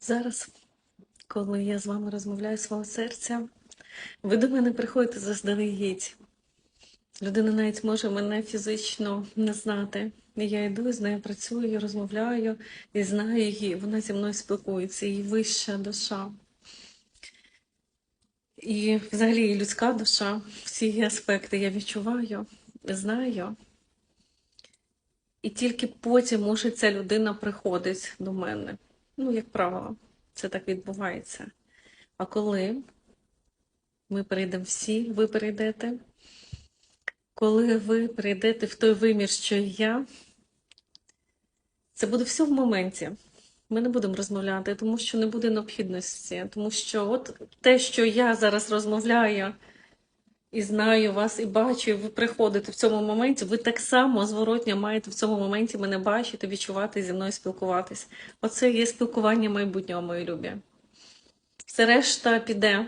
Зараз, коли я з вами розмовляю свого серця, ви до мене приходите заздалегідь. Людина навіть може мене фізично не знати. І я йду з нею працюю, розмовляю і знаю її. Вона зі мною спілкується, її вища душа. І взагалі і людська душа, всі її аспекти я відчуваю, знаю. І тільки потім може ця людина приходить до мене. Ну, як правило, це так відбувається. А коли ми прийдемо всі, ви прийдете, коли ви прийдете в той вимір, що я, це буде все в моменті. Ми не будемо розмовляти, тому що не буде необхідності. Тому що от те, що я зараз розмовляю і знаю вас, і бачу, і ви приходите в цьому моменті, ви так само зворотня маєте в цьому моменті мене бачити, відчувати, зі мною спілкуватись. Оце є спілкування майбутнього, мої любі. Все решта піде,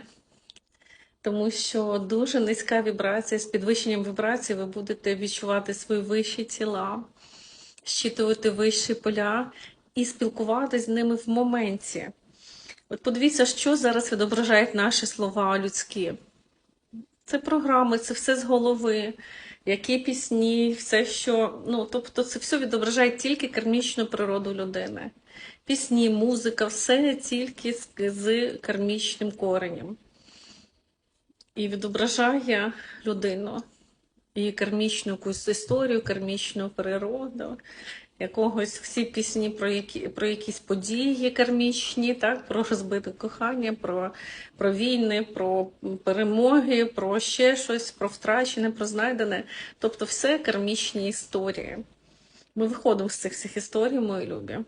тому що дуже низька вібрація, з підвищенням вібрації ви будете відчувати свої вищі тіла, щитувати вищі поля і спілкуватись з ними в моменті. От подивіться, що зараз відображають наші слова людські. Це програми, це все з голови, які пісні, все, що. Ну, тобто, це все відображає тільки кармічну природу людини. Пісні, музика, все тільки з, з кармічним коренем. І відображає людину, її кармічну якусь історію, кармічну природу, якогось всі пісні про які про якісь події кармічні, так, про розбите кохання, про, про війни, про перемоги, про ще щось, про втрачене, про знайдене. Тобто, все кармічні історії. Ми виходимо з цих всіх історій, мої любі.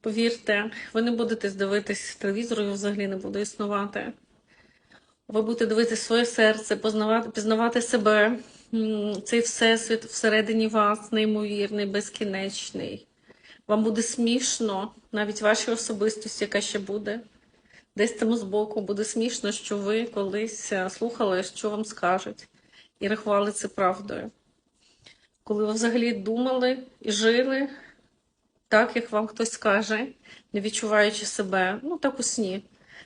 Повірте, ви не будете дивитись телевізору, взагалі не буде існувати. Ви будете дивитися своє серце, пізнавати себе, цей всесвіт всередині вас, неймовірний, безкінечний. Вам буде смішно, навіть вашій особистості, яка ще буде. Десь там збоку буде смішно, що ви колись е, слухали, що вам скажуть, і рахували це правдою. Коли ви взагалі думали і жили так, як вам хтось скаже, не відчуваючи себе, ну так у сні.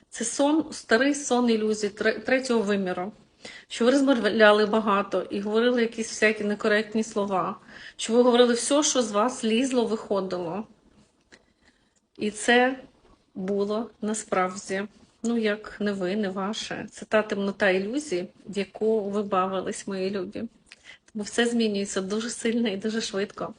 Це сон, старий сон ілюзій третього виміру. Що ви розмовляли багато і говорили якісь всякі некоректні слова, що ви говорили все, що з вас лізло, виходило. І це було насправді, ну як не ви, не ваше. Це та темнота ілюзій, в яку ви бавились, мої любі. Тому все змінюється дуже сильно і дуже швидко.